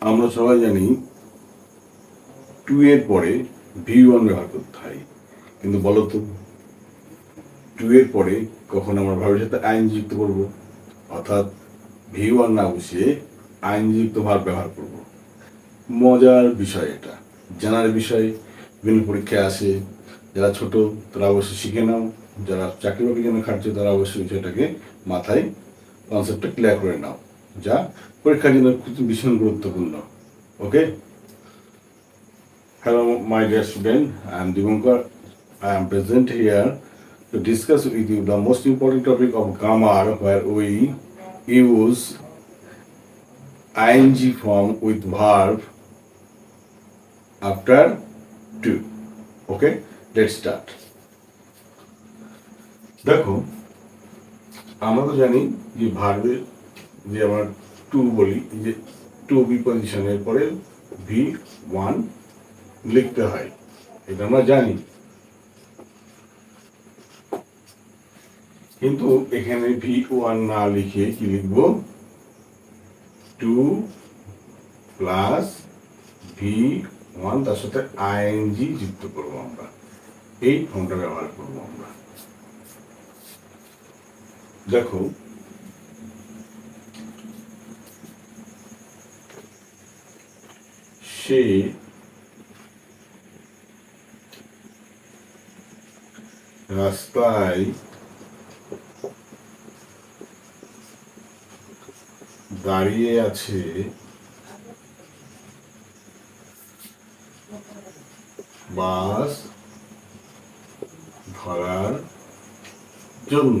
আমরা সবাই জানি টু এর পরে ভি ওয়ান ব্যবহার করতে হয়। কিন্তু বলো তো টু এর পরে কখন আমরা ভাবের সাথে আইন যুক্ত করব? অর্থাৎ ভি ওয়ান না বসিয়ে আইনযুক্ত ভাব ব্যবহার করব। মজার বিষয় এটা। জানার বিষয়, বিভিন্ন পরীক্ষায় আসে। যারা ছোট, তারা অবশ্যই শিখে নাও। যারা চাকরি বাকরি জন্য খাটছে, তারা অবশ্যই বিষয়টাকে মাথায় কনসেপ্টটা ক্লিয়ার করে নাও। যা পরীক্ষার জন্য ভীষণ গুরুত্বপূর্ণ ওকে Hello, my dear student. I am Divankar. I am present here to discuss with you the most important topic of grammar where we use ing form with verb after to. Okay, let's start. দেখো আমরা তো জানি যে ভার্বের যে আমরা two বলি যে টু বি পজিশনের পরে ভি ওয়ান লিখতে হয়, এটা আমরা জানি। কিন্তু এখানে ভি ওয়ান না লিখে কি লিখব? টু প্লাস ভি ওয়ান তার সাথে আইএনজি যুক্ত করব আমরা। এই ফর্মটা ব্যবহার করব আমরা। দেখো সে রাস্তায় দাঁড়িয়ে আছে বাস ধরার জন্য।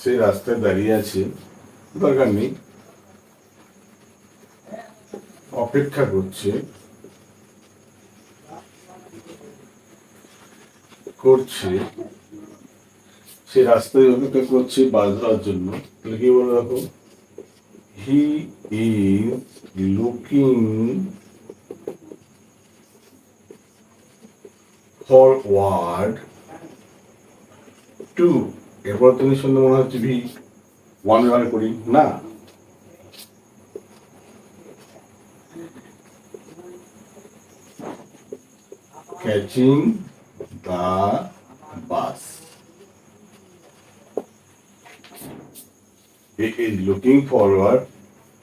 সে রাস্তায় দাঁড়িয়ে আছে দরকার নেই। অপেক্ষা করছে। করছে। সে রাস্তায় অপেক্ষা করছে বাস ধরার জন্য। তাহলে কি বলে দেখো he is looking forward to এরপর তুমি শুনতে মনে হচ্ছে ভি ওয়ান করি। না। Catching the bus. He is looking forward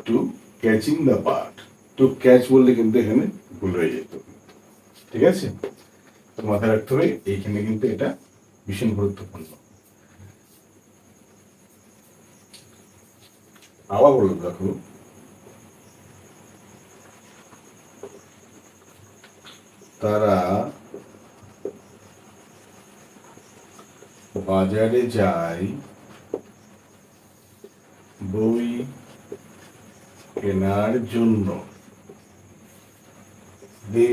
to catching the bus. To catch বললে কিন্তু এখানে ভুল হয়ে যেত ঠিক আছে তো মাথায় রাখতে হবে, এইখানে কিন্তু এটা ভীষণ গুরুত্বপূর্ণ আবার বলল দেখো তারা বাজারে যায়, বই কেনার জন্য। দে,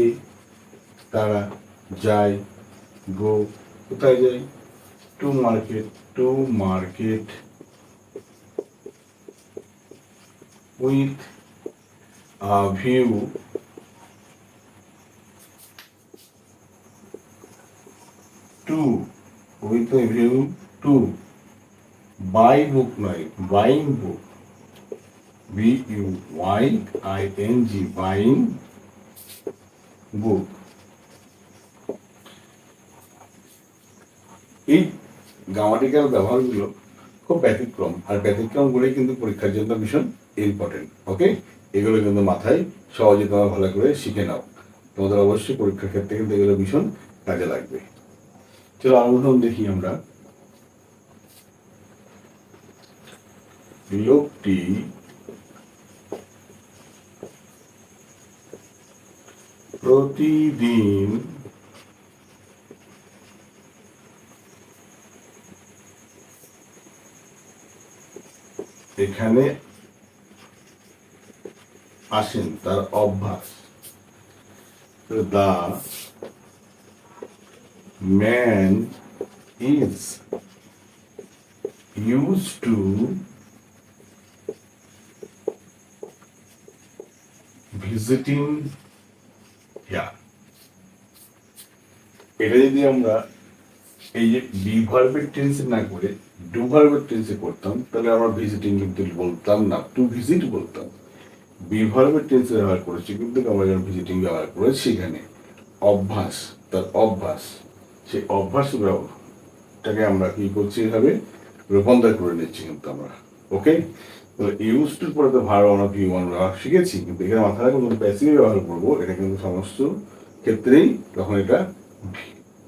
তারা যায়, গো, কোথায় যায় to market to market. With a view. 2 with a নয় এই গ্রামাটিক্যাল ব্যবহারগুলো খুব ব্যতিক্রম, আর ব্যতিক্রমগুলোই কিন্তু পরীক্ষার জন্য ভীষণ ইম্পর্টেন্ট ওকে এগুলো কিন্তু মাথায় সহজে তোমার ভালো করে শিখে নাও। তোমাদের অবশ্যই পরীক্ষার ক্ষেত্রে কিন্তু এগুলো ভীষণ কাজে লাগবে। চলো আরও উদাহরণ দেখি আমরা। লোকটি প্রতিদিন এখানে আসেন তার অভ্যাস। দা man is used to visiting here এটা যদি আমরা এই যে বি টেন্সে না করে ডু ভার্বের টেন্সে করতাম, তাহলে আমরা ভিজিটিং কিন্তু বলতাম না টু ভিজিট বলতাম। বি ভার্বের টেন্সে ব্যবহার করেছি কিন্তু আমরা যখন ভিজিটিং ব্যবহার করেছি সেখানে অভ্যাস, তার অভ্যাস। সেই অভ্যাস টাকে আমরা কি করছি এভাবে? রূপান্তর করে নিচ্ছি কিন্তু আমরা, ওকে? ইউজ টুর পরে তো ভালো আমরা ভি ওয়ান ব্যবহার শিখেছি, কিন্তু এখানে মাথায় রাখব প্যাসিভ ব্যবহার করব, এটা কিন্তু সমস্ত ক্ষেত্রেই তখন এটা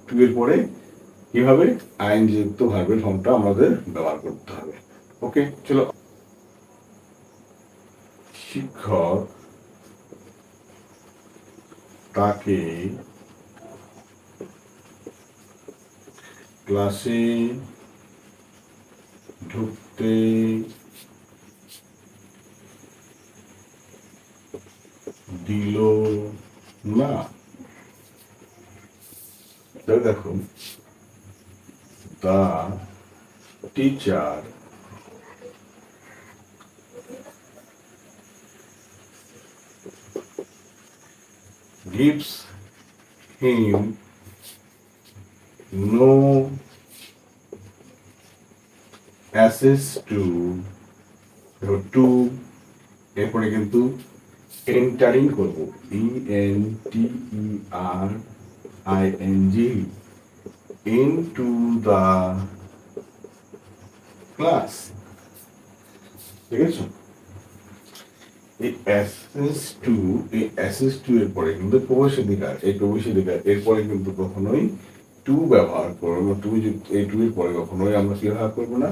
টু এর পরে কীভাবে আইন যুক্ত ভার্বের ফর্মটা আমাদের ব্যবহার করতে হবে, ওকে? চলো। শিক্ষক তাকে ক্লাসে ঢুকতে দিল না তাহলে দেখো the teacher gives him no access to to, এরপরে কিন্তু এন্টারিং করব। E N T E R I N G into the class ঠিক আছে এই অ্যাসেস টু এই অ্যাসেস টু এর পরে কিন্তু প্রবেশাধিকার এই প্রবেশাধিকার এরপরে কিন্তু কখনোই টু ব্যবহার করব, টু এই টু এর পরে কখনোই আমরা কি ব্যবহার করব না,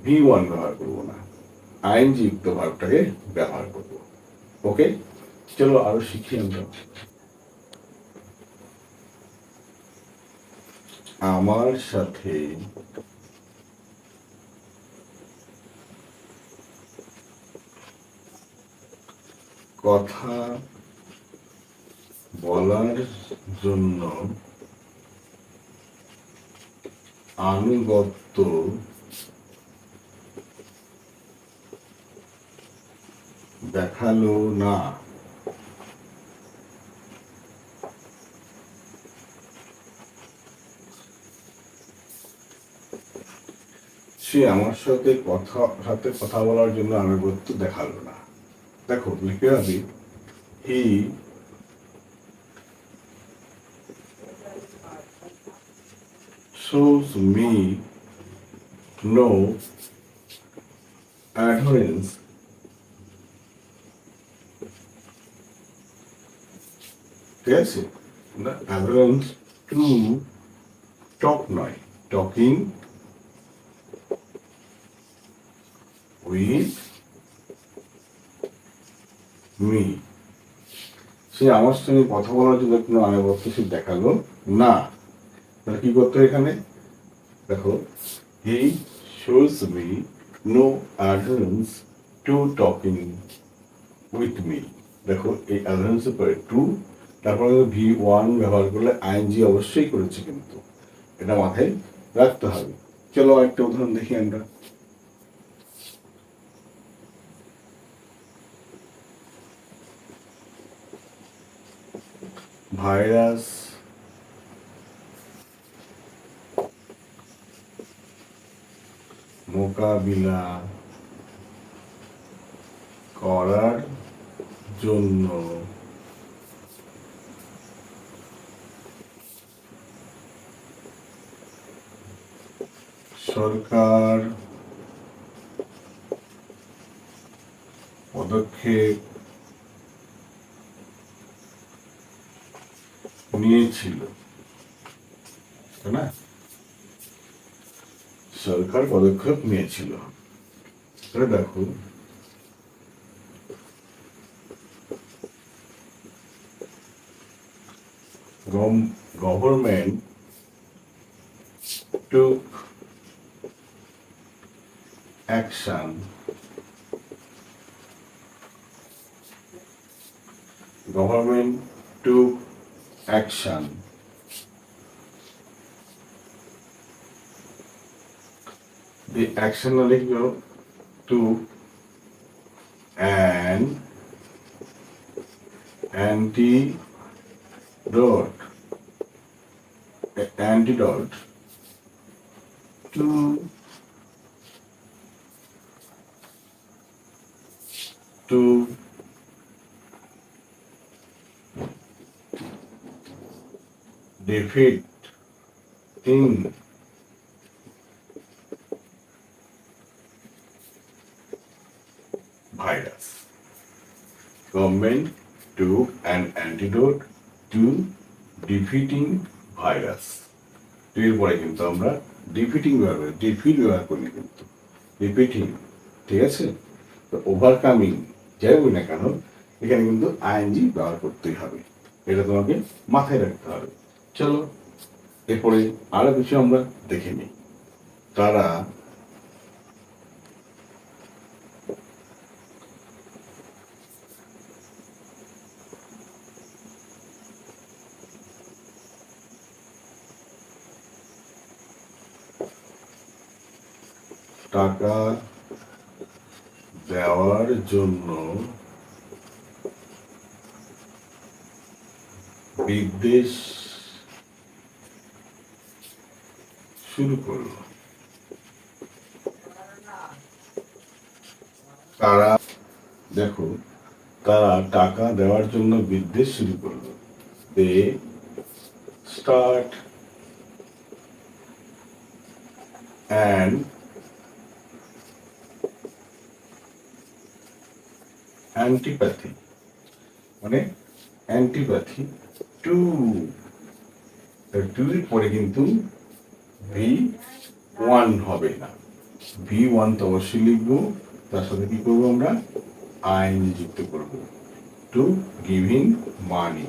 ভি ওয়ান ব্যবহার করব না আইনজি যুক্ত ভাবটাকে ব্যবহার করব। ওকে? চলো আরও শিখি আমরা। আমার সাথে কথা বলার জন্য আনুগত্য দেখাল না। সে আমার সাথে কথা সাথে কথা বলার জন্য আনুগত্য দেখাল না। দেখো, লিখে হবে হি shows me no adherence ঠিক আছে না adherence to talk নয় talking with me সে আমার সঙ্গে কথা বলার জন্য কোনো সে দেখাল না তাহলে কি করতে এখানে? দেখো he shows me no adherence to talking with me দেখো, এই অ্যাডারেন্সের পরে টু তারপরে ভি ওয়ান ব্যবহার করলে আইএনজি অবশ্যই করেছে কিন্তু। এটা মাথায় রাখতে হবে। চলো একটা উদাহরণ দেখি আমরা। ভাইরাস মোকাবিলা করার জন্য। সরকার পদক্ষেপ নিয়েছিল তাই না? সরকার পদক্ষেপ নিয়েছিল। দেখো। Government took action government to action the action are equal to an antidote antidote to to defeat in virus. Government took an antidote to defeating virus. এর পরে কিন্তু আমরা ডিফিটিং ব্যবহার করি ডিফিট ব্যবহার করি কিন্তু। ডিফিটিং ঠিক আছে? তো ওভারকামিং যাই বলি না কেন, এখানে কিন্তু আইএনজি ব্যবহার করতেই হবে। এটা তোমাকে মাথায় রাখতে হবে। চলো, এরপরে আরও কিছু আমরা দেখে নিই। তারা টাকা দেওয়ার জন্য বিদ্বেষ শুরু করল। তারা, দেখো, তারা টাকা দেওয়ার জন্য বিদ্বেষ শুরু করল। দে স্টার্ট অ্যান্ড অ্যান্টিপ্যাথি মানে অ্যান্টিপ্যাথি টু টু এর পরে কিন্তু ভি ওয়ান হবে না। ভি ওয়ান তো অবশ্যই লিখব, তার সাথে কি করব আমরা? আইন যুক্ত করব। To giving money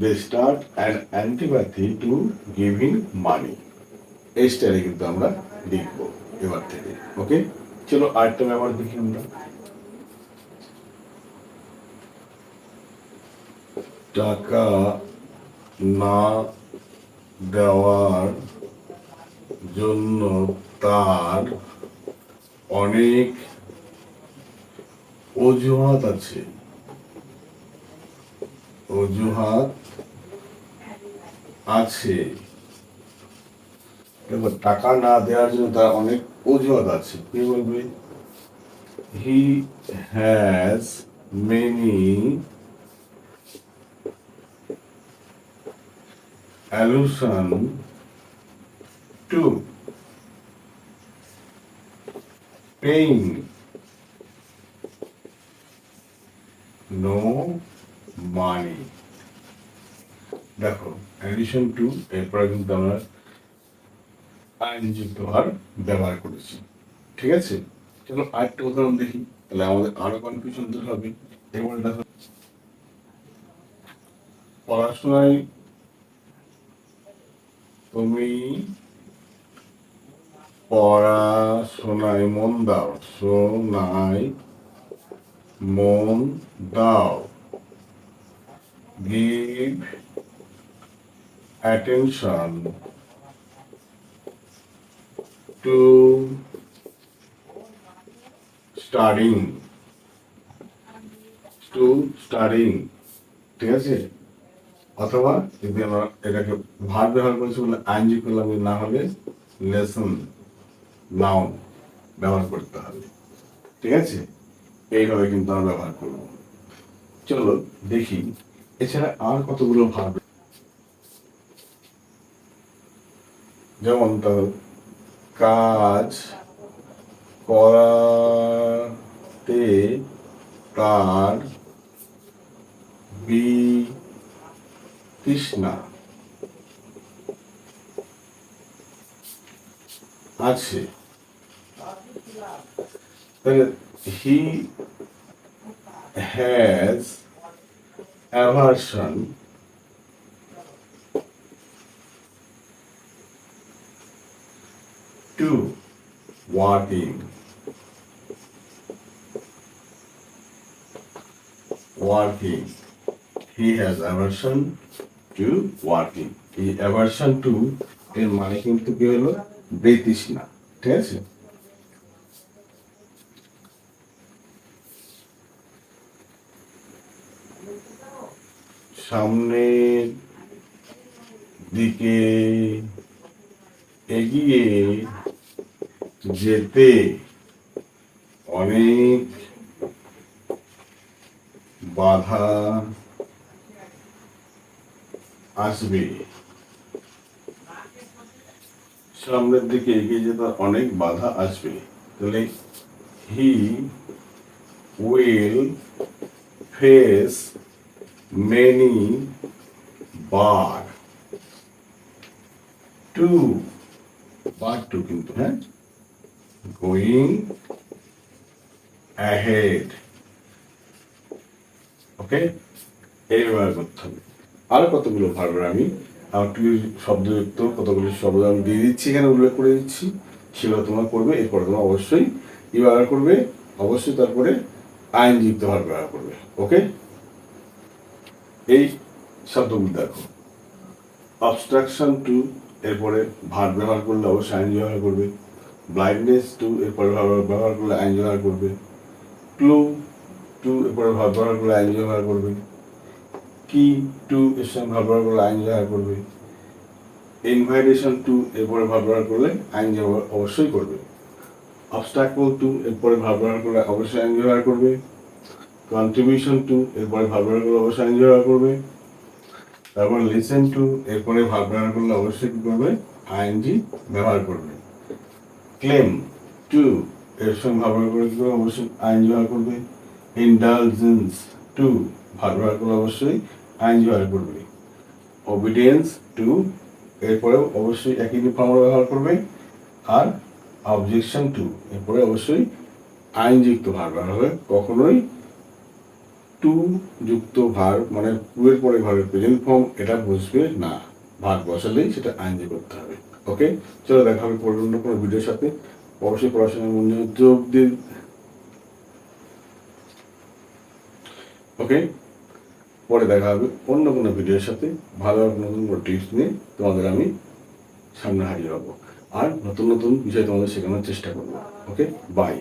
they start an antipathy to giving money এই স্টাইলে কিন্তু আমরা লিখব এবার থেকে ওকে চলো আরেকটা ব্যবহার দেখি আমরা। টাকা না দেওয়ার জন্য তার অনেক অজুহাত আছে। অজুহাত আছে। টাকা না দেওয়ার জন্য তার অনেক অজুহাত আছে। কি বলবে? He has many allusion to paying no money. দেখো অ্যাডিশন টু এরপরে কিন্তু আমরা আইনযুক্ত হার ব্যবহার করেছি। ঠিক আছে? চলো আরেকটা উদাহরণ দেখি। তাহলে আমাদের আরও কনফিউশন দূর হবে। এবারে দেখো পড়াশোনায় তুমি পড়াশোনায় মন দাও, শোনায় মন দাও। Give attention to studying. To studying. ঠিক আছে? অথবা যদি আমরা এটাকে ভার ব্যবহার করেছি বলে আইনজি করলাম না হলে লেসন নাউন ব্যবহার করতে হবে। ঠিক আছে? এইভাবে কিন্তু আমরা ব্যবহার করব। চলো দেখি। এছাড়া আর কতগুলো ভার যেমন ধরো কাজ করাতে তার বি তৃষ্ণা আছে। তাহলে he has aversion to working. Working. He has aversion to working. এই aversion to এর মানে কিন্তু কি হলো বেতৃষ্ণা ঠিক আছে সামনের দিকে এগিয়ে যেতে অনেক বাধা আসবে। সামনের দিকে এগিয়ে যেতে অনেক বাধা আসবে। তাহলে he will face many bar to bar to কিন্তু হ্যাঁ? গোয়িং অ্যাহেড ওকে এই ব্যবহার করতে হবে। আরও কতগুলো ভার্বের আমি? আমার শব্দযুক্ত কতগুলো শব্দ আমি দিয়ে দিচ্ছি, এখানে উল্লেখ করে দিচ্ছি, সেগুলো তোমরা করবে, এরপরে তোমরা অবশ্যই কি ব্যবহার করবে? অবশ্যই তারপরে আইনযুক্ত ভার ব্যবহার করবে ওকে এই শব্দগুলো দেখো। অবস্ট্রাকশন টু এরপরে ভার ব্যবহার করলে অবশ্যই আইন ব্যবহার করবে। ব্লাইন্ডনেস টু এরপরে ব্যবহার করলে আইন ব্যবহার করবে। ক্লু টু এরপরে ব্যবহার করলে আইন ব্যবহার করবে। কি টু এর সঙ্গে ব্যবহার করলে আইন ব্যবহার করবে ইনভাইটেশন টু এরপরে ব্যবহার করলে আইন অবশ্যই করবে। অবস্টাকল টু এরপরে ব্যবহার করলে অবশ্যই আইন ব্যবহার করবে। কন্ট্রিবিউশন টু এরপরে ব্যবহার করলে অবশ্যই আইন ব্যবহার করবে। তারপর লিসেন টু এরপরে ব্যবহার করলে অবশ্যই কি করবে? আইএনজি ব্যবহার করবে। ক্লেম টু এর সঙ্গে ভাব ব্যবহার করে কি করবে অবশ্যই আইন ব্যবহার করবে ইন্ডালজেন্স টু ভাব ব্যবহার করলে অবশ্যই আইন ব্যবহার করবে অবিডিয়েন্স টু এরপরেও অবশ্যই একই ফর্ম ব্যবহার করবে, আর অবজেকশন টু এরপরে অবশ্যই আইনযুক্ত ভার ব্যবহার হবে। কখনোই টু যুক্ত ভার মানে টু এর পরে ভারের প্রেজেন্ট ফর্ম এটা বুঝবে না। ভার বসালেই সেটা আইনজি করতে হবে। ওকে চলো দেখা হবে পরে অন্য কোনো ভিডিওর সাথে। অবশ্যই পড়াশোনার মনোযোগ দিন ওকে পরে দেখা হবে অন্য কোনো ভিডিওর সাথে। ভালো নতুন কোনো টিপস নিয়ে তোমাদের আমি সামনে হারিয়ে হব। আর নতুন নতুন বিষয় তোমাদের শেখানোর চেষ্টা করব। Okay bye